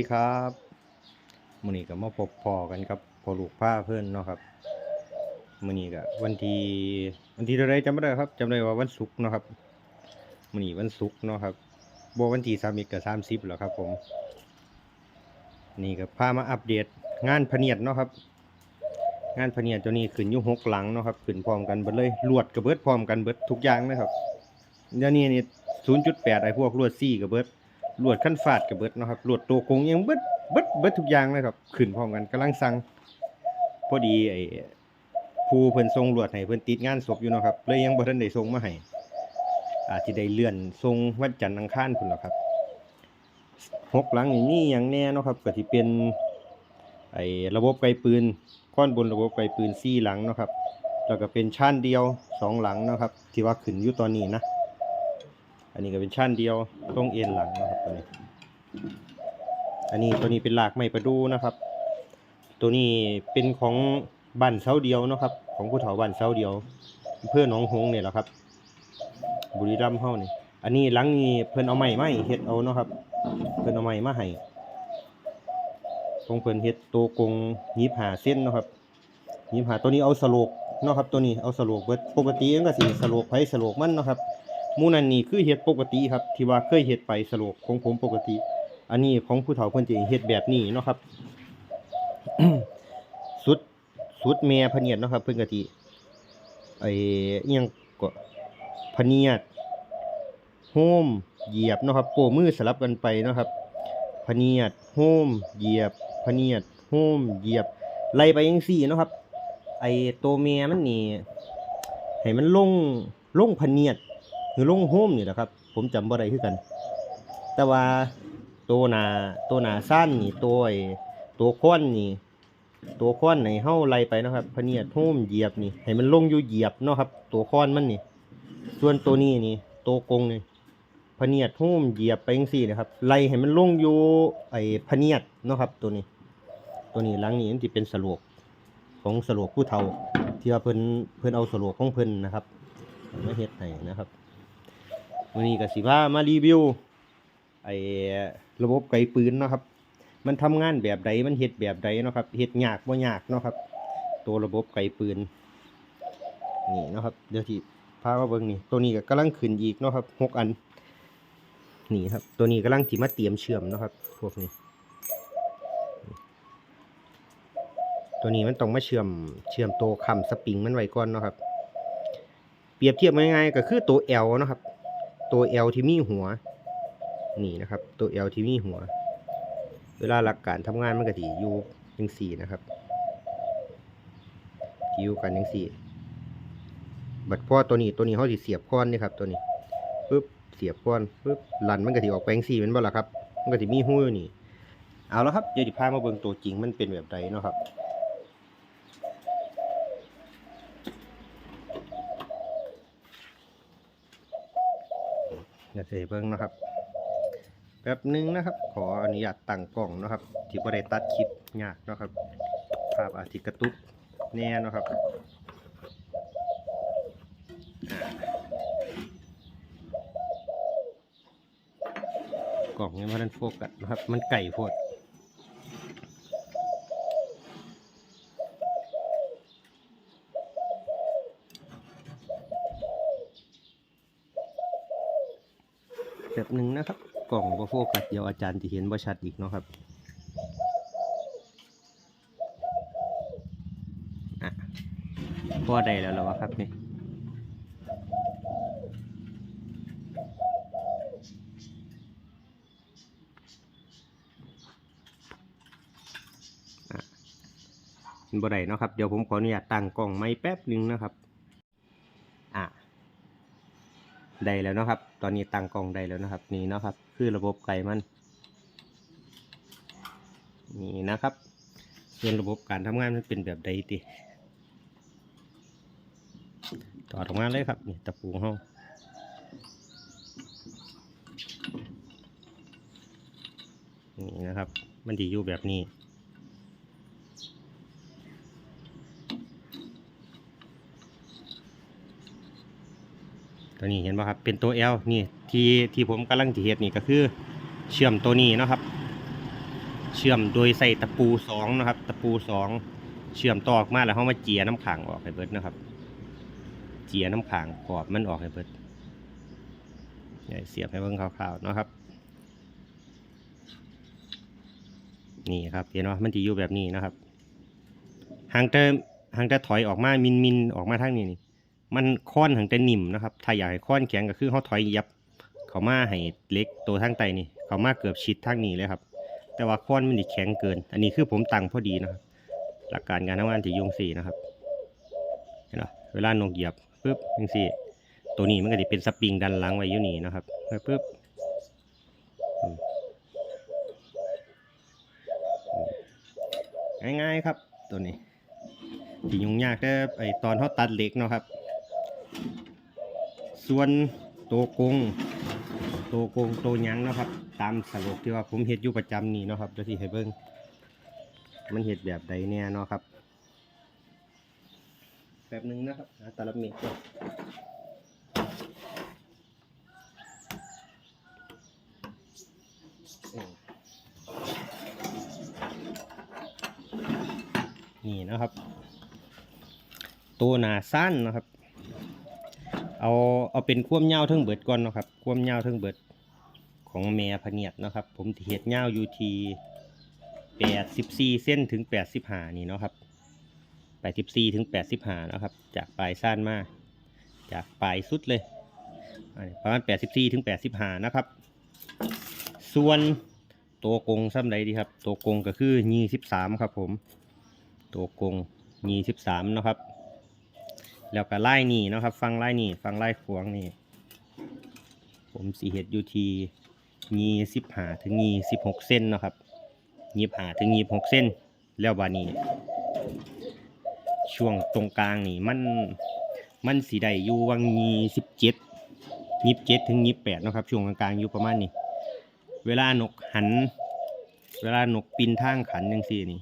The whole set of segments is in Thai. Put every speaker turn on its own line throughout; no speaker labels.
สวัสดีครับมื้อนี้ก็มาพบพอกันครับพอลูกผ้าเพื่อนเนาะครับมื้อนี้ก็วันที่วันที่เท่าไรจำไม่ได้ครับจำได้ว่าวันศุกร์เนาะครับมื้อนี้วันศุกร์เนาะครับบ่วันที่31กับ30แล้วครับ ผม นี่ก็พามาอัปเดตงานพเนียดเนาะครับ งานพเนียดตัวนี้ขึ้นยู่หกหลังเนาะครับขึ้นพร้อมกันเบิดเลยลวดก็เบิดพร้อมกันเบิดทุกอย่างเลยครับเดี๋ยวนี้นี่0.8ไอ้พวกลวดซี่ก็เบิด ลวดขั้นฟาดกับเบิดนะครับลวดตัวกงยังเบิดเบิดเบิดทุกอย่างเลยครับขึ้นพร้อมกันกำลังสั่งพอดีไอ้ผู้เพิ่นส่งลวดให้เพิ่นติดงานศพอยู่นะครับเลยยังบ่ทันได้ส่งมาให้อาจสิได้เลื่อนส่งวันจันทร์อังคารพุ่นแหละครับหกหลังนี่มีหยังแน่นะครับก็สิเป็นไอ้ระบบไกปืนค้อนบนระบบไกปืน4หลังนะครับแล้วก็เป็นชั้นเดียวสองหลังนะครับ ที่ว่าขึ้นอยู่ตอนนี้นะ อันนี้ก็เป็นชั้นเดียวต้องเอ็นหลังนะครับตัวนี้ อันนี้ตัวนี้เป็นหลากไม้ประดูนะครับ ตัวนี้เป็นของบ้านเสาเดียวนะครับ ของผู้เฒ่าบ้านเสาเดียวเพื่อน้องหงเนี่ยแหละครับ บุรีรัมย์เฮานี่อันนี้หลังนี้เพิ่นเอาไม้มาให้เฮ็ดเอาเนาะครับ เพิ่นเอาไม้มาให้ของเพิ่นเฮ็ดตัวกง25เส้นเนาะครับ25ตัวนี้เอาสโลกเนาะครับ ตัวนี้เอาสโลกเบิดปกติมันก็สิสโลกไผสโลกมันเนาะครับ มูนันนี่คือเฮ็ดปกติครับ ที่ว่าเคยเฮ็ดไปสโลกของผมปกติ อันนี้ของผู้เฒ่าเพิ่นจะเฮ็ดแบบนี้เนาะครับ สุดสุดแม่พเนียดเนาะครับ เพิ่นก็สิไอ้ยังก็พเนียดโฮมเหยียบเนาะครับโป้มือสลับกันไปเนาะครับพเนียดโฮมเหยียบพเนียดโฮมเหยียบไล่ไปจังซี่เนาะครับ ไอ้ตัวแม่มันนี่ให้มันลงลงพเนียด คือลงโฮมนี่แหละครับ ผมจำบ่ได้คือกัน แต่ว่าตัวหนาตัวหนาสั้นนี่ตัวไอ้ตัวค้อนนี่ ตัวค้อนในเฮาไล่ไปนะครับพะเนียดโฮมเหยียบนี่ให้มันลงอยู่เหยียบเนาะครับ ตัวค้อนมันนี่ ส่วนตัวนี้นี่ตัวกงนี่พะเนียดโฮมเหยียบไปจังซี่นะครับไล่ให้มันลงอยู่ไอ้พะเนียดเนาะครับ ตัวนี้ ตัวนี้หลังนี้มันสิเป็นสลวกของสลวกผู้เฒ่าที่ว่าเพิ่นเพิ่นเอาสลวกของเพิ่นนะครับมาเฮ็ดให้นะครับ วันนี้ก็สิว่ามารีวิวไอ้ระบบไกปืนเนาะครับ มันทำงานแบบใดมันเฮ็ดแบบใดเนาะครับเฮ็ดยากบ่ยากเนาะครับ ตัวระบบไกปืนนี่เนาะครับเดี๋ยวที่พามาเบิ่งนี่ตัวนี้ก็กำลังขึ้นอีกเนาะครับหกอันนี่ครับ ตัวนี้กำลังที่มาเตรียมเชื่อมเนาะครับ พวกนี้ ตัวนี้มันต้องมาเชื่อมเชื่อมตัวคำสปริงมันไว้ก่อนเนาะครับ เปรียบเทียบง่ายๆก็คือตัว L เนะครับ ตัว L ที่มีหัว นี่นะครับ ตัว L ที่มีหัว เวลาหลักการทำงานมันก็สิอยู่จังสี่นะครับทีอยู่กันจังสี่บัดพ่อตัวนี้ตัวนี้เขาสิเสียบค้อนนี่ครับตัวนี้ปึ๊บเสียบค้อนปึ๊บลันมันก็สิออกแปลงสี่เป็นบ่ล่ะครับ มันก็สิมีหูอยู่นี่เอาแล้วครับเดี๋ยวจะพามาเบิ่งตัวจริงมันเป็นแบบใดเนาะครับ เดี๋ยวเสเบิ้งนะครับแป๊บหนึงนะครับ ขออนุญาตตั้งกล้องนะครับ ที่บ่ได้ตัดคลิปยากนะครับ ภาพอาทิกระตุกแน่นะครับกล่องนี้มันโฟกัสนะครับ มันไก่โพด หนึ่งนะครับ กล่องบ่โฟกัสเดียวอาจารย์จะเห็นบ่ชัดอีกเนาะครับอะพอได้แล้วหรอวะครับนี่อะบ่ได้เนาะครับ เดี๋ยวผมขออนุญาตตั้งกล้องไม้แป๊บหนึ่งนะครับ อะ ได้แล้วนะครับ ตอนนี้ตั้งกล้องได้แล้วนะครับ นี่นะครับ คือระบบไก่มัน นี่นะครับ ส่วนระบบการทำงานมันเป็นแบบใดติต่อดออกมาเลยครับนี่ตะปูห้องนี่นะครับ มันดีอยู่แบบนี้ ตัวนี้เห็นป่ะครับเป็นตัว L นี่ที่ที่ผมกำลังจะเฮ็ดนี่ก็คือเชื่อมตัวนี้นะครับ เชื่อมโดยใส่ตะปูสองนะครับ ตะปูสองเชื่อมต่อออกมาแล้วเขามาเจียน้ำขังออกให้เบิดนะครับ เจียน้ำขังขอบมันออกให้เบิดเดี๋ยวเสียบให้เบิ่งคร่าวๆนะครับ นี่ครับเห็นว่ามันจะอยู่แบบนี้นะครับหางแต่หางแต่ถอยออกมามินมินออกมาทางนี้นี่ มันค้อนหางแต่นิ่มนะครับ ถ้าอยากให้ค้อนแข็งก็คือเขาถอยยับ เขามาให้เล็กตัวทางไตนี่ เขามาเกือบชิดทางนี้เลยครับ แต่ว่าค้อนมันดิแข็งเกิน อันนี้คือผมตั้งพอดีนะครับ หลักการการทำงานที่ยุงสี่นะครับ เห็นไหมเวลานกเหยียบปุ๊บยังสี่ ตัวนี้มันก็จะเป็นสปริงดันหลังไว้อยู่นี่นะครับปุ๊บง่ายๆครับ ตัวนี้ที่ยุ่งยากแต่ไอตอนเขาตัดเหล็กเนาะครับ ส่วนตัวกงตัวกงตัวยังนะครับ ตามสโลกที่ว่าผมเฮ็ดอยู่ประจำนี่นะครับเดี๋ยวที่ให้เบิ่งมันเฮ็ดแบบใดเนี่ยเนาะครับแบบหนึงนะครับตลับเมตรนี่นะครับ ตัวหนาสั้นนะครับ เอาเอาเป็นความยาวเทั้งเบิดก่อนเนาะครับความยาวเทั้งเบิดของแม่พะเนียดนะครับ ผมเฮ็ดยาวอยู่ที่แปดสิบสี่เส้นถึงแปดสิบห้านี่เนาะครับแปดสิบสี่ถึงแปดสิบห้านะครับ จากปลายสั้นมาจากปลายสุดเลยประมาณแปดสิบสี่ถึงแปดสิบห้านะครับ ส่วนตัวกงซ้ำใดดีครับ ตัวกงก็คือยี่สิบสามครับ ผม ตัวกงยี่สิบสามนะครับ แล้วก็ไล่นี่นะครับ ฟังไล่นี่ ฟังไล่ขวงนี่ ผมสีเห็ดอยู่ที่ยี่สิบห้าถึงยี่สิบหกเส้นนะครับยี่สิบห้าถึงยี่สิบหกเส้น แล้วบานี้ ช่วงตรงกลางนี่มันมันสีได้อยู่วังยี่สิบเจ็ดยี่สิบเจ็ดถึงยี่สิบแปดนะครับ ช่วงกลางๆอยู่ประมาณนี้เวลานกหัน เวลานกปินทางขันยังสี่นี่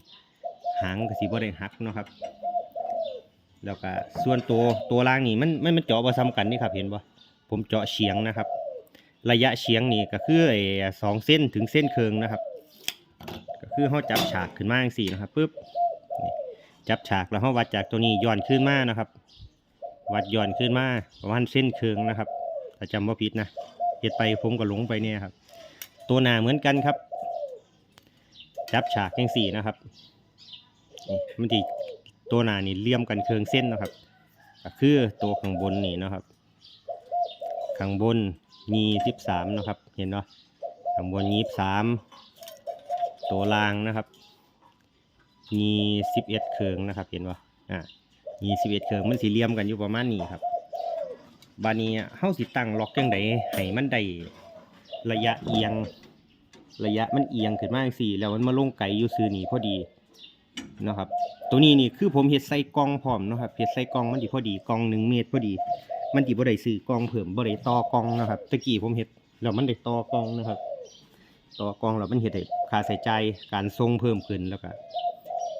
หางกสีบ่ได้หักนะครับ แล้วก็ส่วนตัวตัวล่างนี่มันมันมันเจาะบ่ซ้ำกันนี่ครับเห็นบ่ผมเจาะเฉียงนะครับ ระยะเฉียงนี่ก็คือไอ้สองเส้นถึงเส้นเคืองนะครับ ก็คือเขาจับฉากขึ้นมาอย่างสี่นะครับปุ๊บจับฉากแล้วเขาวัดจากตัวนี้ย้อนขึ้นมานะครับ วัดย้อนขึ้นมาประมาณเส้นเคืองนะครับถ้าจำว่าผิดนะเห็ดไปผมก็หลงไปเนี่ยครับ ตัวหนาเหมือนกันครับ จับฉากอย่างสี่นะครับมันจะ ตัวหนานี่เลี่ยมกันเคืองเส้นนะครับก็คือตัวข้างบนนี่นะครับข้างบนมีสิบสามนะครับเห็นเนาะข้างบนยี่สามตัวล่างนะครับ มีสิบเอ็ดเคืองนะครับ เห็นว่าอ่ามีสิบเอ็ดเคืองมันสีเหลี่ยมกันอยู่ประมาณนี้ครับบานี้เฮาสิตั้งล็อกยังไงให้มันได้ระยะเอียง ระยะมันเอียงขึ้นมาจังสี่แล้วมันมาลงไกอยู่ซื้อนี่พอดีนะครับ ตัวนี้นี่คือผมเฮ็ดใส่กล่องพร้อมเนาะครับเฮ็ดใส่กล่องมันสิพอดีกล่องหนึ่งเมตรพอดี มันสิบ่ได้ซื้อกล่องเพิ่มบ่ได้ต่อกล่องนะครับตะกี้ผมเฮ็ดแล้วมันได้ต่อกล่องนะครับต่อกล่องแล้วมันเฮ็ดให้ค่าใช้จ่ายการส่งเพิ่มขึ้นแล้วก็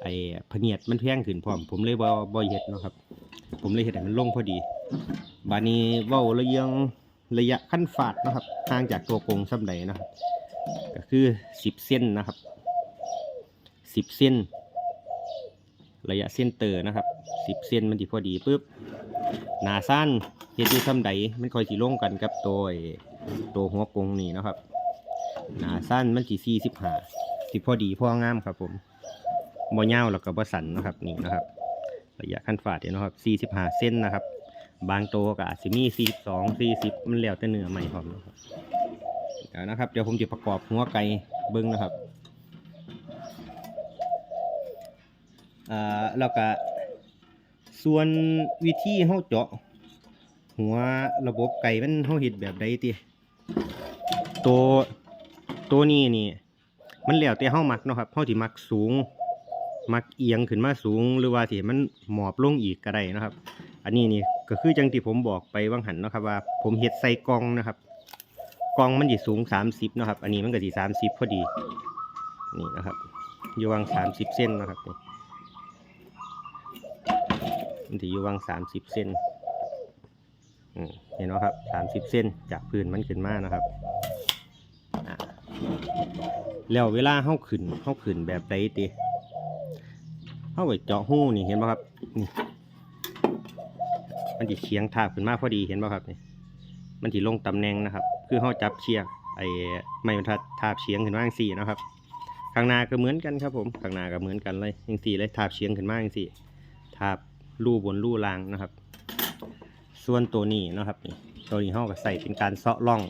ไอ้พเนียดมันแพงขึ้นพร้อม ผมเลยบ่บ่เฮ็ดเนาะครับ ผมเลยเฮ็ดให้มันลงพอดีบานี้เว้าระยงระยะขั้นฟาดนะครับห่างจากตัวกงซ้ำใดนะครับ ก็คือสิบเส้นนะครับสิบเส้น ระยะเส้นเตอร์นะครับสิบเส้นมันสิพอดีปุ๊บหนาสั้นเฮ็ดอยู่ซ้ำใดมันคอยสิลงกันกับตัวตัวหัวกงนี่นะครับ หนาสั้นมันสิสี่สิบห้าสิพอดีพองามครับผมบ่ยาวแล้วก็บ่สันนะครับนี่นะครับ ระยะขั้นฟาดเนี่ยนะครับสี่สิบห้าเส้นนะครับ บางตัวก็อาจสิมีสี่สองสี่สิบมันแล้วแต่เนื้อใหม่พร้อมนะครับเดี๋ยวนะครับ เดี๋ยวผมจะประกอบหัวไก่เบิ้งนะครับ อ่าแล้วก็ส่วนวิธีเฮาเจาะ หัวระบบไก่มันเฮาเฮ็ดแบบใดติตัวตัวนี้นี่ มันแล้วแต่เฮามักเนาะครับเฮาสิมักสูง มักเอียงขึ้นมาสูง หรือว่าสิมันหมอบลงอีกก็ได้นะครับ อันนี้นี่ก็คือจังที่ผมบอกไปว่างหันเนาะครับว่า ผมเฮ็ดใส่กล่องนะครับกล่องมันจะสูงสามสิบนะครับ อันนี้มันก็จะสามสิบพอดี นี่นะครับ อยู่วางสามสิบเส้นนะครับนี่ มันจะอยู่วางสามสิบเส้นเห็นไหมครับสามสิบเส้นจากพื้นมันขึ้นมานะครับแล้วเวลาเฮาขึ้นเฮาขึ้นแบบใดติเฮาไปเจาะหูนี่เห็นบ่ครับนี่มันสิเฉียงทาบขึ้นมาพอดีเห็นบ่ครับนี่มันสิลงตำแหน่งนะครับ คือเฮาจับเชือกไอ้ไม้บรรทัดทาบเฉียงขึ้นมาจังซี่นะครับข้างหน้าก็เหมือนกันครับผมข้างหน้าก็เหมือนกันเลยจังซี่เลยทาบเฉียงขึ้นมาจังซี่ทาบ รูบนรูล่างนะครับ ส่วนตัวนี้นะครับนี่ตัวนี้เฮาก็ใส่เป็นการเซาะร่อง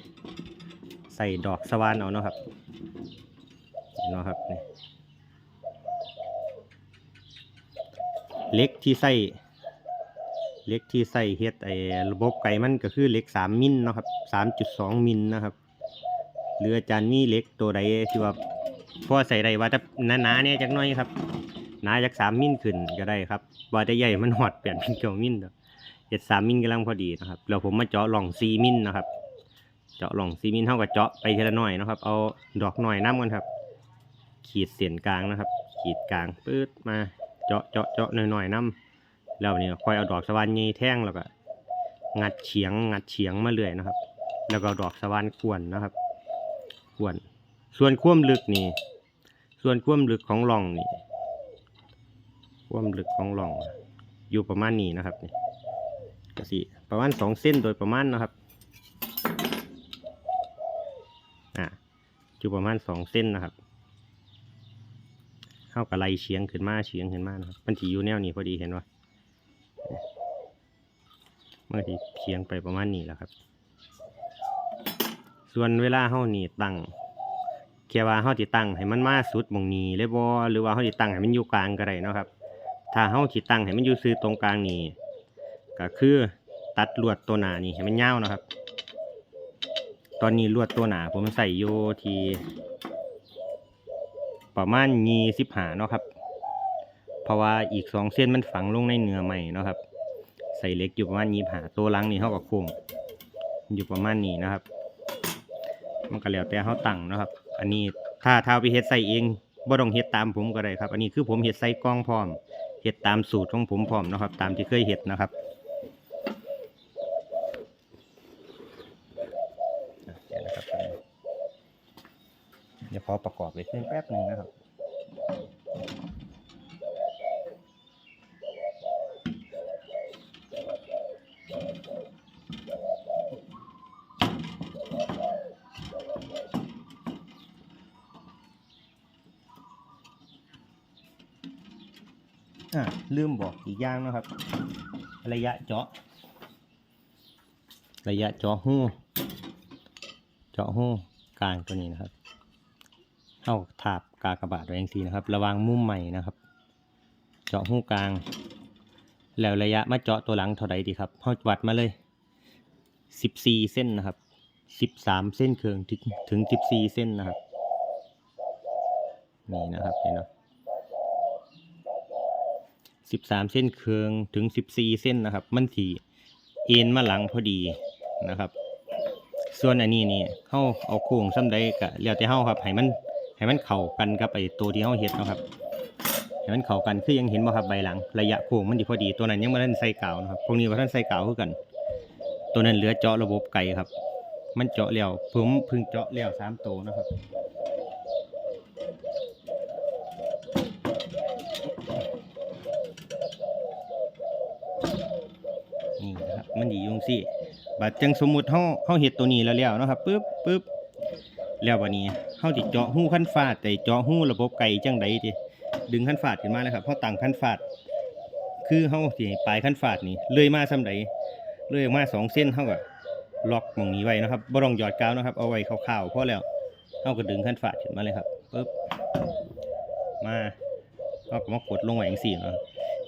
ใส่ดอกสว่านเอาเนาะครับเห็นาะครับนี่เล็กที่ใส่เล็กที่ใส่เฮ็ดไอ้ระบบไก่มันก็คือเล็กสามมิลนะครับสามจุดสองมิลนะครับหรือจารย์มีเล็กตัวใดที่ว่าพอใส่ได้ว่าจะหนาๆเนี่ยจักน้อยครับ หนาจากสามมิลขึ้นก็ได้ครับว่าจะใหญ่มันหอดเปลี่ยนเป็นเก้ามิลเนาะเฮ็ดสามมิลกำลังพอดีนะครับแล้วผมมาเจาะหล่องสี่มิลนะครับ เจาะหล่องซีมินเท่ากับเจาะไปทีละหน่อยนะครับ เอาดอกหน่อยน้ำกันครับ ขีดเส้นกลางนะครับ ขีดกลางปื๊ดมาเจาะเจาะเจาะหน่อยๆน้ำแล้วนี่ค่อยเอาดอกสว่านยีแท่งแล้วก็งัดเฉียงงัดเฉียงมาเรื่อยนะครับ แล้วก็ดอกสว่านกวนนะครับกวนส่วนความลึกนี่ ส่วนความลึกของหล่องนี่ ความลึกของหล่อง อยู่ประมาณนี้นะครับนี่ก็สิประมาณสองเส้นโดยประมาณนะครับอะอยู่ประมาณสองเส้นนะครับเข้ากับไล่เฉียงขึ้นมาเฉียงขึ้นมานะครับมันถีอยู่แนวนี้พอดีเห็นว่าเมื่อที่เฉียงไปประมาณนี้แหละครับ ส่วนเวลาเฮานี่ตั้งแค่ว่าเฮาสิตั้งให้มันมาสุดมองนี้เลยบ่หรือว่าเฮาสิตั้งให้มันอยู่กลางก็ได้เนาะครับ ถ้าเฮาสิตั้งให้มันอยู่ซื่อตรงกลางนี่ก็คือตัดลวดตัวหนานี่ให้มันยาวนะครับ ตอนนี้ลวดตัวหนาผมใส่อยู่ที่ประมาณยี่สิบหาเนาะครับ เพราะว่าอีกสองเส้นมันฝังลงในเนื้อใหม่เนาะครับ ใส่เล็กอยู่ประมาณยี่หาตัวลังนี่เท่ากับโค้งอยู่ประมาณนี้นะครับ มันก็แล้วแต่เขาตั้งนะครับ อันนี้ถ้าถ้าเอาไปเฮ็ดใส่เองบ่ต้องเฮ็ดตามผมก็ได้ครับ อันนี้คือผมเฮ็ดใส่กล้องพร้อม เฮ็ดตามสูตรของผมพร้อมนะครับ ตามที่เคยเห็ดนะครับอะเดี๋ยวนะครับเดี๋ยวขอประกอบไปเส้นแป๊บหนึ่งนะครับ ลืมบอกอีกอย่างนะครับ ระยะเจาะ ระยะเจาะหูเจาะหูกลางตัวนี้นะครับเข้าถาบกากระบาดไว้องสีนะครับ ระวังมุมใหม่นะครับ เจาะหูกลาง แล้วระยะมาเจาะตัวหลังเท่าไหร่ดีครับเข้าวัดมาเลยสิบสี่เส้นนะครับสิบสามเส้นเคืองถึงถึงสิบสี่เส้นนะครับนี่นะครับเห็นเนาะ สิบสามเส้นเคืองถึงสิบสี่เส้นนะครับ มันสีเอ็นมาหลังพอดีนะครับ ส่วนอันนี้นี่เฮาเอาโค้งซ้ำใดก็แล้วแต่เฮาครับให้มันให้มันเข้ากันกับไอ้ตัวที่เฮาเฮ็ดนะครับให้มันเข้ากันคือยังเห็นบ่ครับใบหลัง ระยะโค้งมันสิพอดีตัวนั้นยังบ่ทันใส่กาวนะครับพวกนี้บ่ทันใส่กาวคือกัน ตัวนั้นเหลือเจาะระบบไก่ครับ มันเจาะแล้วผมเพิ่งเจาะแล้วสามตัวนะครับ นี่นะครับ มันดียุงสิบัดจังสมมุติเฮาเฮาเฮ็ดตัวนี้แล้วแล้วเนาะครับปึ๊บปึ๊บแล้วบัดนี้เฮาสิเจาะหูคันฟาดแต่เจาะหู้ระบบไก่จังใดติดึงคันฟาดขึ้นมาเลยครับเฮาตั้งคันฟาด คือเฮาสิปลายคันฟาดนี่เลื่อยมาส่ำใดเลื่อยออกมาสองเส้นเฮาก็ล็อกมองนี้ไว้นะครับบ่ต้องหยอดกาวนะครับ เอาไว้คร่าวๆพอแล้วเฮาก็ดึงคันฟาดขึ้นมาเลยครับปึ๊บมาเฮาก็มากดลงไว้จังซี่เนาะ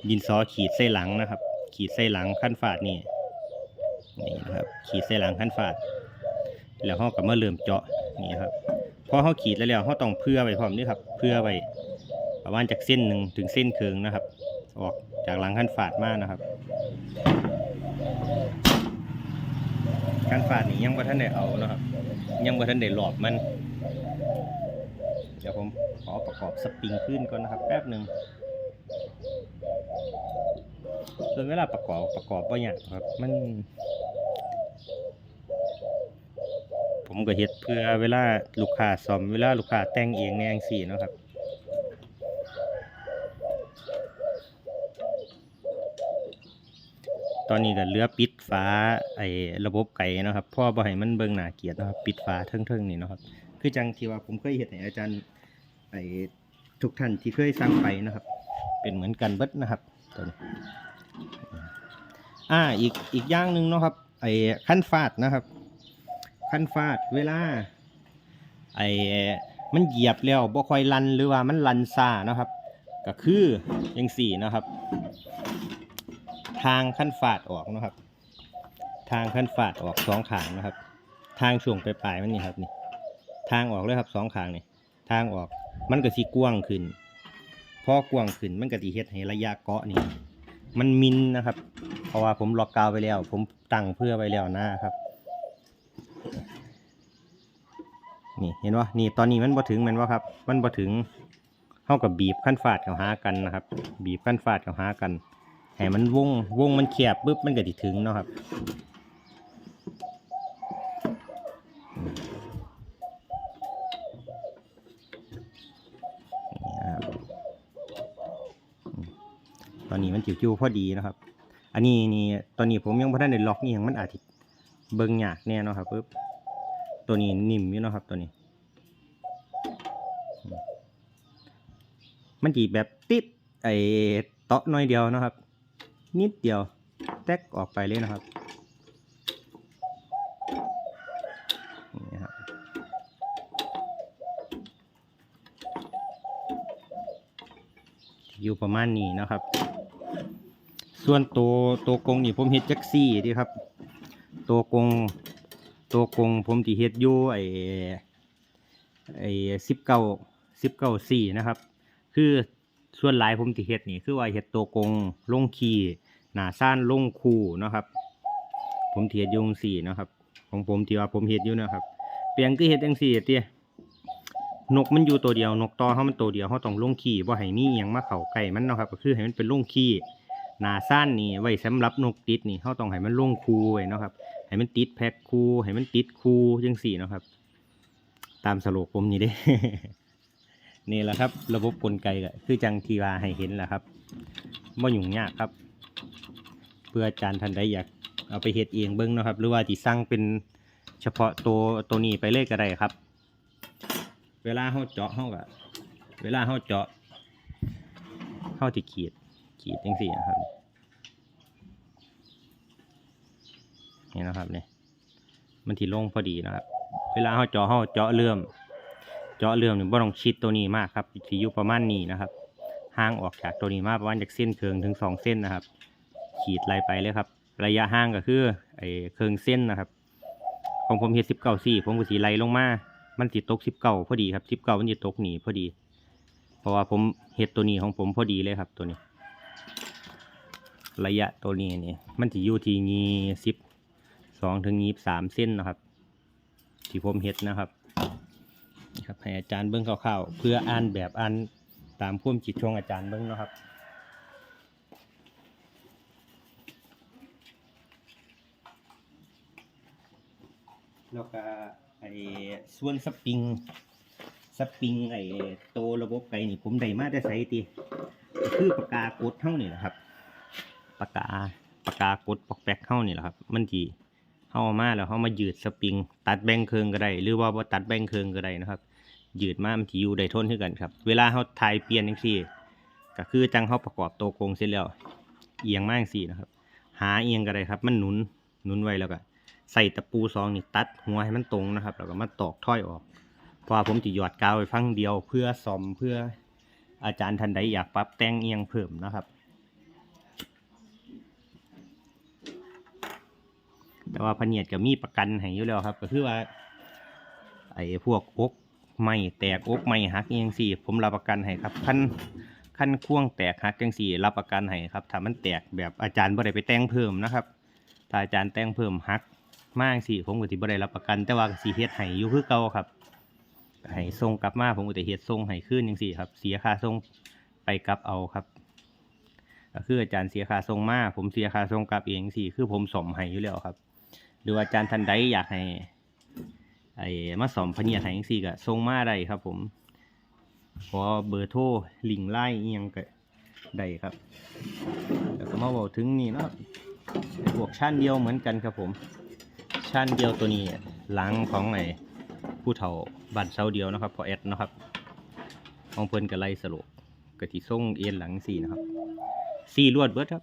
ดินสอขีดใส่หลังนะครับ ขีดใส่หลังขั้นฝาดนี่ นี่นะครับขีดใส่หลังขั้นฝาด แล้วเขาก็มาเริ่มเจาะนี่ครับพอเขาขีดแล้วแล้วเขาต้องเพื่อไว้พร้อมนี่ครับเพื่อไว้ประมาณจากเส้นหนึ่งถึงเส้นเคืองนะครับ ออกจากหลังขั้นฝาดมากนะครับขั้นฝาดนี่ยังบ่ทันได้เอานะครับ ยังบ่ทันได้หลอบมัน เดี๋ยวผมขอประกอบสปริงขึ้นก่อนนะครับ แป๊บหนึ่งส่วนเวลาประกอบประกอบบ่ยากครับมัน ผมก็เฮ็ดเพื่อเวลาลูกค้าซ่อมเวลาลูกค้าแต่งเองแนจังซี่เนาะครับตอนนี้ก็เลือปิดฝาไอ้ระบบไก่นะครับพ่อบ่ให้มันเบิ่งหน่าเกลียดนะครับปิดฝาเทิงๆนี่เนาะครับ คือจังที่ว่าผมเคยเฮ็ดให้อาจารย์ไอ้ทุกท่านที่เคยสั่งไปนะครับ เป็นเหมือนกันเบิดนะครับตัวนี้อ่าอีกอีกอย่างหนึ่งเนาะครับไอ้ขั้นฟาดนะครับ ขั้นฟาดเวลา ไอ้มันเหยียบแล้วบ่ค่อยลันหรือว่ามันลันซ่านะครับ ก็คือยังสี่นะครับ ทางขั้นฟาดออกนะครับ ทางขั้นฟาดออกสองขางนะครับ ทางช่วงปลายๆมันนี่ครับนี่ ทางออกเลยครับสองขางนี่ทางออกมันก็สิกว้างขึ้น พอกว้างขึ้นมันก็สิเฮ็ดให้ระยะเกาะนี่ มันมินนะครับ เพราะว่าผมล็อกกาวไว้แล้ว ผมตั้งเพื่อไว้แล้วนะครับ นี่เห็นว่านี่ตอนนี้มันบ่ถึงมันว่าครับ มันบ่ถึงเท่ากับบีบขั้นฟาดเข้าหากันนะครับ บีบขั้นฟาดเข้าหากันให้มันวงวงมันแคบปุ๊บมันก็สิถึงเนาะครับตอนนี้มันจิ๋วๆพอดีนะครับ อันนี้นี่ตอนนี้ผมยังบ่ทันได้ล็อกนี่ยังมันอาจจะ เบิ่งยากแน่เนาะครับปึ๊บตัวนี้นิ่มอยู่เนาะครับตัวนี้ มันจีแบบติดไอ้เตาะหน้อยเดียวนะครับ นิดเดียว แตกออกไปเลยนะครับอยู่ประมาณนี้นะครับ ส่วนตัวตัวกงนี่ผมเฮ็ดจักซี่ที่ครับ ตัวกงตัวกงผมที่เฮ็ดอยู่ไอ้ไอ้สิบเก้าสิบเก้าสี่นะครับ คือส่วนหลายผมที่เฮ็ดนี่คือว่าเฮ็ดตัวกงลงคีหนาซ่านลงคูนะครับ ผมที่เฮ็ดอยุงสี่นะครับ ของผมที่ว่าผมเฮ็ดอยู่นะครับเปลียงคือเฮ็ดจังสี่เตี้ยนกมันอยู่ตัวเดียวนกตอเขามันตัวเดียวเขาต้องลงขี้บ่ให้มีอหยังมาเข้าใกล้มันนะครับก็คือให้มันเป็นลงขี้หนาซ่านนี่ไว้สำหรับนกติดนี่เขาต้องให้มันลงคูไว้นะครับ ให้มันติดแพ็คคูให้มันติดคูจังสี่นะครับ ตามสโลกผมนี่เด้นี่แหละครับ ระบบกลไกก็คือจังทีวาให้เห็นแหละครับบ่ยุ่งยากครับ เพื่ออาจารย์ท่านใดอยากเอาไปเฮ็ดเองเบิ่งนะครับ หรือว่าที่สั่งเป็นเฉพาะตัวตัวนี้ไปเลยก็ได้ครับ เวลาเขาเจาะเขาก็เวลาเขาเจาะเขาที่ขีดขีดจังสี่นะครับ นี่นะครับเนี่ยมันที่ลงพอดีนะครับ เวลาเขาเจาะเขาเจาะเลื่อม เจาะเลื่อมเนี่ยบ่ต้องชิดตัวนี้มากครับที่อยู่ประมาณนี้นะครับห่างออกจากตัวนี้มากประมาณจากเส้นเคืองถึงสองเส้นนะครับ ขีดไล่ไปเลยครับ ระยะห่างก็คือไอ้เคืองเส้นนะครับ ของผมเฮ็ดสิบเก้าสี่ผมก็สีไล่ลงมา มันสิดตกสิบเก้าพอดีครับสิบเก้ามันสิตกหนีพอดี เพราะว่าผมเฮ็ดตัวนี้ของผมพอดีเลยครับตัวนี้ระยะตัวนี้นี่มันสิอยู่ที่ยี่สิบ สองถึงยี่สามเส้นนะครับ ที่ผมเฮ็ดนะครับนี่ครับให้อาจารย์เบิ้งคร่าวๆเพื่ออ่านแบบอ่านตามความคิดของอาจารย์เบิ้งนะครับแล้วก็ไอ้ส่วนสปริงสปริงไอ้โตระบบไก่นี่ผมได้มาแต่ไสติก็คือปากกากดเท่านี่แหละครับปากกาปากกากดปอกแปกเท่านี่แหละครับ มันที เฮาเอามาแล้วเฮามายืดสปริง ตัดแบ่งเคืองก็ได้หรือว่าบ่ตัดแบ่งเคืองก็ได้นะครับยืดมามันสิอยู่ได้ทนคือกันครับ เวลาเฮาถ่ายเปลี่ยนจังซี่ก็คือจังเฮาประกอบตัวโครงเสร็จแล้ว เอียงมาจังซี่นะครับ หาเอียงก็ได้ครับ มันหนุนหนุนไว้แล้วก็ใส่ตะปูซองนี่ตัดหัวให้มันตรงนะครับ แล้วก็มาตอกถ้อยออกเพราะผมจะหยอดกาวไว้ฟังเดียว เพื่อซ่อมเพื่ออาจารย์ท่านใดอยากปรับแต่งเอียงเพิ่มนะครับ แต่ว่าพเนียดก็มีประกันให้อยู่แล้วครับ ก็คือว่า ไอ้พวกอกไม่แตกอกไม่หักเองสี่ ผมรับประกันให้ครับขั้นขั้นข่วงแตกหักจังสี่รับประกันให้ครับถ้ามันแตกแบบอาจารย์บ่ได้ไปแต่งเพิ่มนะครับถ้าอาจารย์แต่งเพิ่มหักมากสิผมก็สิบ่ได้รับประกัน แต่ว่าสิเฮ็ดให้อยู่คือเก่าครับให้ส่งกลับมาผมก็จะเฮ็ดส่งให้คืนจังซี่ครับ เสียค่าส่งไปกลับเอาครับก็คืออาจารย์เสียค่าส่งมาผมเสียค่าส่งกลับเองสิคือผมสมให้อยู่แล้วครับ หรือว่าอาจารย์ท่านใดอยากให้ไอ้มาสอมพเนียดให้จังซี่ก็ส่งมาได้ครับ ผมขอเบอร์โทรลิงไลน์อียงก็ได้ครับแล้วก็มาบอกถึงนี่เนาะพวกชั้นเดียวเหมือนกันครับผมชั้นเดียวตัวนี้หลังของไอ้ผู้เฒ่าบ้านเสาเดียวนะครับพอแอดนะครับของเพิ่นก็ไล่สโลกกะทิส่งเอ็นหลังสี่นะครับสี่ลวดเบิดครับ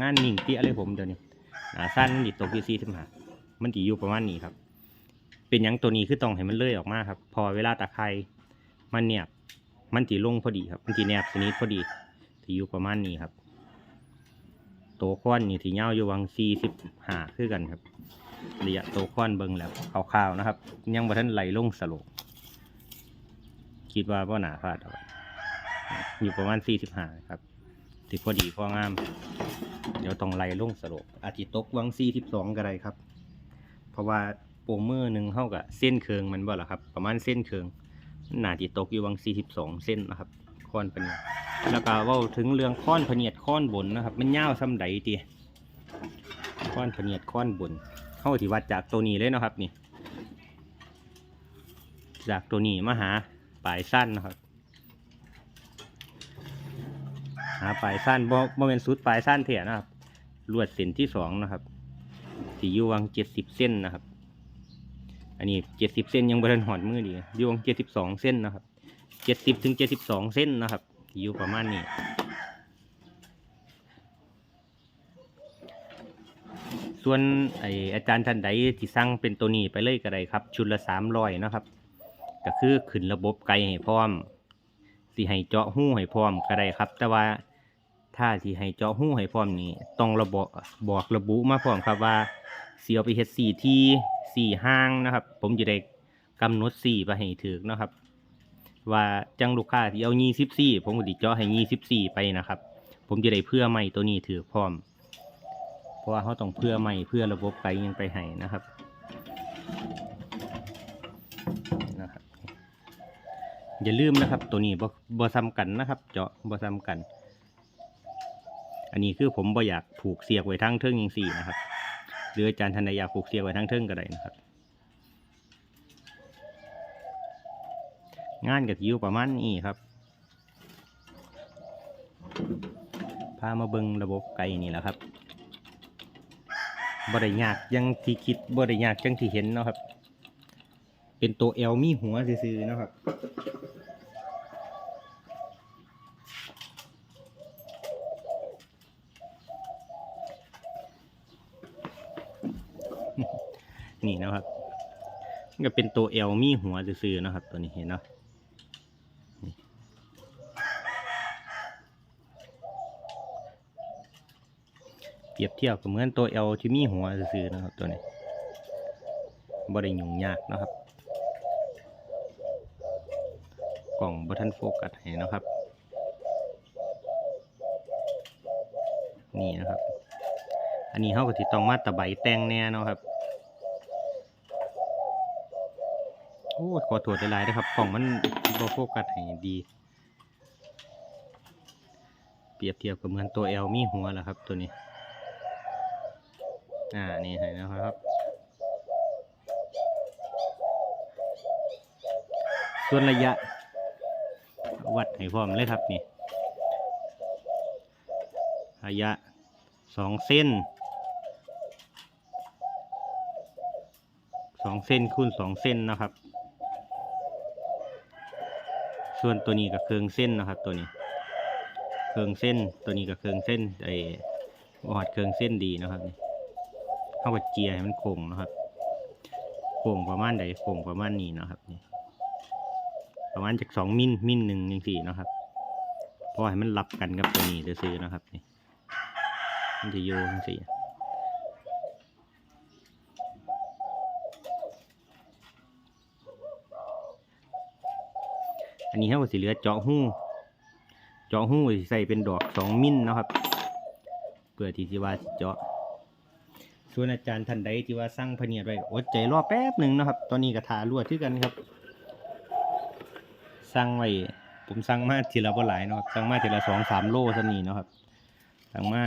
งานหนิ่งเปี้ยเลยผมเดี๋ยวนี้ หนาสั้นดิตกที่สี่สิบห้ามันตีอยู่ประมาณนี้ครับ เป็นหยังตัวนี้คือต้องให้มันเลื่อยออกมาครับ พอเวลาตะไคร้มันเนียบมันตีลงพอดีครับ มันตีแนบสนิทพอดีที่อยู่ประมาณนี้ครับโตวค้อนนี่ที่ยาอยู่วังสี่สิบห้าคือกันครับระยะโตวค้อนเบิ่งแล้วคร่าวๆนะครับ ยังบ่ทันไหลลงสโลกคิดว่าบ่หนาพลาดอยู่ประมาณสี่สิบห้าครับที่พอดีพองาม เดี๋ยวต้องไหลลงสโลกอาจจะตกวังสี่สิบสองก็ได้ครับ เพราะว่าโปรเมอร์หนึ่งเท่ากับเส้นเคืองมันบ่ล่ะครับ ประมาณเส้นเคืองหนาจิตกอยู่วังสี่สิบสองเส้นนะครับค้อนพเนียดแล้วก็ว่าถึงเรื่องค้อนพเนียดค้อนบนนะครับ มันยาวซ้ำใดตีค้อนพเนียดค้อนบนเข้าที่วัดจากตัวนี้เลยนะครับนี่ จากตัวนี้มาหาปลายสั้นนะครับ หาปลายสั้นบ่บ่เป็นสุดปลายสั้นเถี่ยนะครับลวดเส้นที่สองนะครับที่ยวงเจ็ดสิบเส้นนะครับ อันนี้เจ็ดสิบเส้นยังบริเวณหอดมือดียวงเจ็ดสิบสองเส้นนะครับเจ็ดสิบถึงเจ็ดสิบสองเส้นนะครับที่อยู่ประมาณนี้ส่วนไออาจารย์ท่านใดที่สั่งเป็นตัวนี้ไปเลยก็ได้ครับ ชุดละสามร้อยนะครับ ก็คือขึ้นระบบไกลให้พร้อมสิให้เจาะหู้ให้พร้อมก็ได้ครับ แต่ว่า ถ้าที่ให้เจาะหู้ให้พร้อมนี่ต้องระบบบอกระบุมาพร้อมครับว่าเสียวไปเฮ็ดสี่ที่สี่ห้างนะครับ ผมจะได้กำหนดสี่ไปให้ถึกนะครับ ว่าจังลูกค้าที่เอายี่สิบสี่ผมก็ดิเจาะให้ยี่สิบสี่ไปนะครับ ผมจะได้เพื่อไม่ตัวนี้ถือพร้อม เพราะว่าเขาต้องเพื่อไม่เพื่อระบบไกลยังไปให้นะครับนะครับ อย่าลืมนะครับ ตัวนี้บ่บ่ซ้ำกันนะครับ เจาะบ่ซ้ำกัน อันนี้คือผมบ่อยากผูกเสียกไว้ทั้งเทิงยังสี่นะครับหรืออาจารย์ธนายากผูกเสียกไว้ทั้งเทิงก็ได้นะครับ งานกับยิวประมาณนี้ครับพามาเบิงระบบไกลนี่แหละครับบ่ได้ยากยังที่คิดบ่ได้ยากจังที่เห็นเนาะครับ เป็นตัวเอลมีหัวซื่อๆนะครับ นี่นะครับมัน ก็เป็นตัวเอลมีหัวซื่อๆนะครับ ตัวนี้เห็นเนาะเปรียบเทียบกับเหมือนตัวเอลที่มีหัวซื่อๆนะครับ ตัวนี้บ่ได้ยุ่งยากนะครับ กล่องบัทันโฟกัสให้เนะครับ นี่นะครับ อันนี้เขาก็ติต้องมาตะไบแต่งแน่นะครับ โอ้ขอตรวจหลายๆนะครับกล่องมันบ่โฟกัสให้ดี เปรียบเทียบกับเหมือนตัว L มีหัวแหละครับตัวนี้ อ่า นี่เห็นนะครับ ส่วนระยะ วัดให้พร้อมเลยครับนี่ ระยะสองเส้นสองเส้นคูณสองเส้นนะครับ ส่วนตัวนี้กับเครื่องเส้นนะครับ ตัวนี้เครื่องเส้นตัวนี้กับเครื่องเส้นไอ้วอดเครื่องเส้นดีนะครับนี่เข้ากับเจียให้มันโค้งนะครับโค้งประมาณใดโค้งประมาณนี้นะครับนี่ประมาณจากสองมิลมิลหนึ่งยังสี่นะครับเพราะให้มันรับกันกับตัวนี้จะซื้อนะครับนี่มันจะโยงสิ อันนี้เขาก็สิเหลือเจาะหู้เจาะหู้ใส่เป็นดอกสองมิลนะครับเพื่อที่จะว่าสิเจาะส่วนอาจารย์ท่านใดที่ว่าสร้างพเนียดไว้อดใจรอแป๊บหนึ่งนะครับ ตอนนี้กระถาลวดที่กันครับสร้างไว้ผมสั่งมาทีละบ่หลายเนาะครับสั่งมาทีละสองสามโลสนีเนาะครับสั่งมา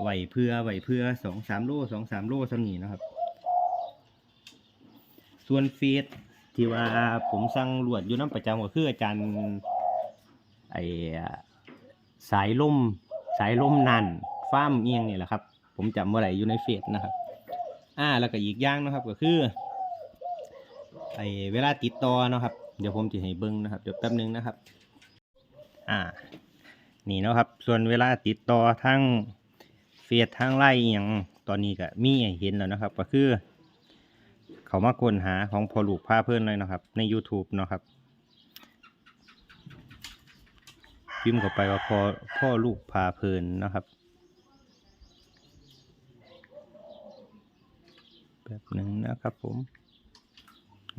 ไหวเพื่อไหวเพื่อสองสามโลสองสามโลสนีเนาะครับ ส่วนเฟซ ที่ว่าผมสั่งลวดอยู่น้ำประจำก็คืออาจารย์ไอสายล่มสายล่มนันฟ้ามเอียงนี่แหละครับ ผมจำว่าไรอยู่ในเฟซนะครับ อ่าแล้วก็อีกอย่างนะครับก็คือไอเวลาติดต่อเนาะครับ เดี๋ยวผมจะให้เบิ้งนะครับเดี๋ยวแป๊บนึงนะครับ อ่า นี่นะครับ ส่วนเวลาติดต่อทางเฟซทางไลน์อย่างตอนนี้ก็มีเห็นแล้วนะครับ ก็คือ เขามาค้นหาของพอลูกพาเพื่อนเลยนะครับ ใน YouTube เนาะครับพิมพ์เข้าไปว่าพ่อพ่อลูกพาเพลินนะครับแบบหนึ่งนะครับผม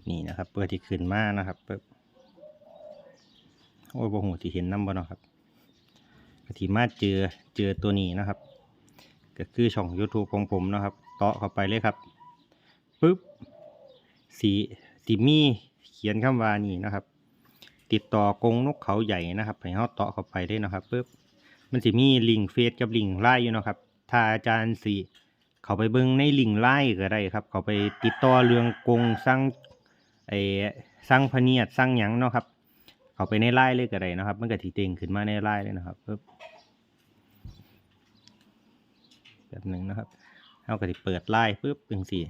นี่นะครับ เปิดที่ขึ้นมานะครับเปิดโอ้ยบ่หูที่เห็นน้ำบ่เนาะครับกที่มาเจอเจอตัวนี้นะครับ ก็คือช่อง YouTube ของผมนะครับเตาะเข้าไปเลยครับปึ๊บ สีสีมีเขียนคำว่านี่นะครับ ติดต่อกงนกเขาใหญ่นะครับให้เขาเตาะเข้าไปได้นะครับปึ๊บมันจะมีลิงเฟซกับลิงไลน์อยู่นะครับ ถ้าอาจารย์สีเขาไปเบิ่งในลิงไลน์ก็ได้ครับ เขาไปติดต่อเรื่องกงสร้างไอ้สร้างพเนียดสร้างหยังเนาะครับ เขาไปในไลน์เลยก็ได้นะครับ มันก็ทีเต็งขึ้นมาในไลน์เลยนะครับปึ๊บแบบหนึ่งนะครับเขาก็จะเปิดไลน์ปึ๊บเป็นสี่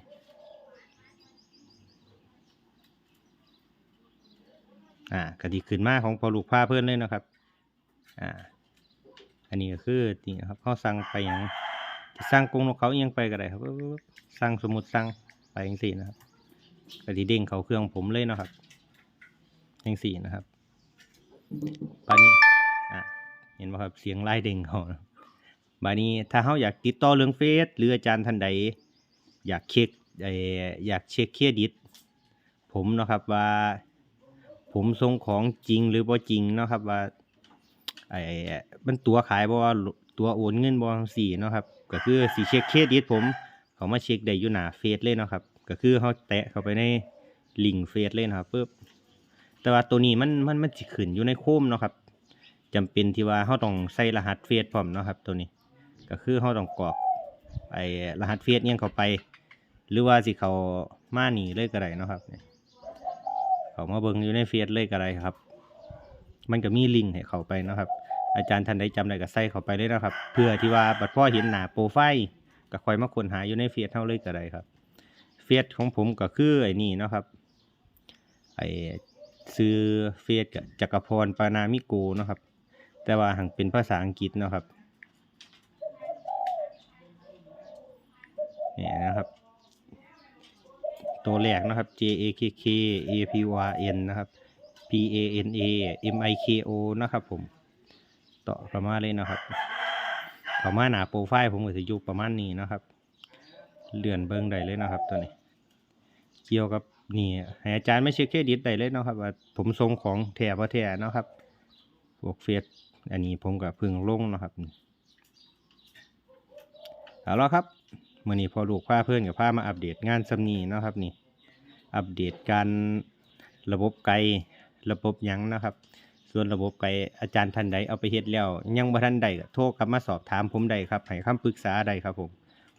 อ่ากระดิขึ้นมาของพอลูกผ้าเพื่อนเลยนะครับ อ่า อันนี้ก็คือนี่นะครับเขาสั่งไปอย่างสร้างกรงนกเขาเอียงไปก็ได้ครับสั่งสมุดสั่งไปอย่างสี่นะครับกระดิเด้งเขาเครื่องผมเลยนะครับอย่างสี่นะครับบานี้อ่าเห็นไหมครับเสียงไล่เด้งเขาบานี้ถ้าเขาอยากติดต่อเรื่องเฟซหรืออาจารย์ท่านใด อยากเช็คอยากเช็คเครดิต ผมเนาะครับว่า ผมส่งของจริงหรือบ่จริงเนาะครับว่าไอ้มันตัวขายบ่ว่าตัวโอนเงินบ่จั่งซี้เนาะครับ ก็คือสิเช็คเครดิตผม เขามาเช็คได้อยู่หน้าเฟซเลยเนาะครับ ก็คือเขาแตะเข้าไปในลิงก์เฟซเลยนะครับปึ๊บแต่ว่าตัวนี้มันมันมันสิขึ้นอยู่ในโคมเนาะครับจำเป็นที่ว่าเขาต้องใส่รหัสเฟซพร้อมเนาะครับ ตัวนี้ ก็คือเขาต้องกรอกไอ้รหัสเฟซเนี่ยเข้าไป หรือว่าสิเขามาหนีเลยก็ได้เนาะครับเนี่ย เขามาเบิ่งอยู่ในเฟซเลยก็ได้ครับ มันก็มีลิงก์ให้เขาไปนะครับ อาจารย์ท่านใดจำได้ก็ใส่เข้าไปเลยนะครับ เพื่อที่ว่าบัดพ่อเห็นหน้าโปรไฟล์ก็คอยมาค้นหาอยู่ในเฟซเท่าเลยก็ได้ครับเฟซของผมก็คือไอ้นี่นะครับไอ้ซื้อเฟซกับจักรพรปานามิโกนะครับ แต่ว่าหังเป็นภาษาอังกฤษนะครับนี่นะครับ ตัวแรกนะครับ J A K K A P Y N นะครับ P A N A M I K O นะครับผมต่อประมาณเลยนะครับ ประมาณหนาโปรไฟล์ผมก็จะอยู่ประมาณนี้นะครับ เลื่อนเบิ้งได้เลยนะครับ ตัวนี้ เกี่ยวกับนี่ให้อาจารย์ไม่เช็คเครดิตได้เลยนะครับว่าผมส่งของแถบว่าแถเนะครับพวกเฟซอันนี้ผมก็เพึ่งลงนะครับเอาละครับ มื่อนี้พอลูกพาเพื่อนกับพามาอัปเดตงานซัมนีเนาะครับนี่ อัปเดตการระบบไกลระบบยังนะครับ ส่วนระบบไกลอาจารย์ท่านใดเอาไปเฮ็ดแล้ว ยังบ่ทันใดโทรกลับมาสอบถามผมได้ครับให้คำปรึกษาได้ครับผม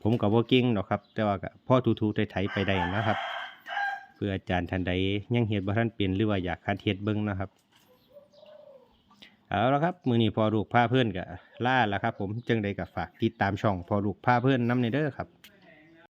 ผมก็บ่เก่งดอกครับ แต่ว่าก็พ่อทูๆไถๆไปได้นะครับ เพื่ออาจารย์ท่านใดยังเฮ็ดบ่ทันเป็นหรือว่าอยากคัดเฮ็ดเบิ่งนะครับเอาละครับมือนี้พอลูกพาเพื่อนกับล่าแล้วครับ ผมจึงได้กับฝากติดตามช่องพอลูกพาเพื่อนน้ำในเด้อครับ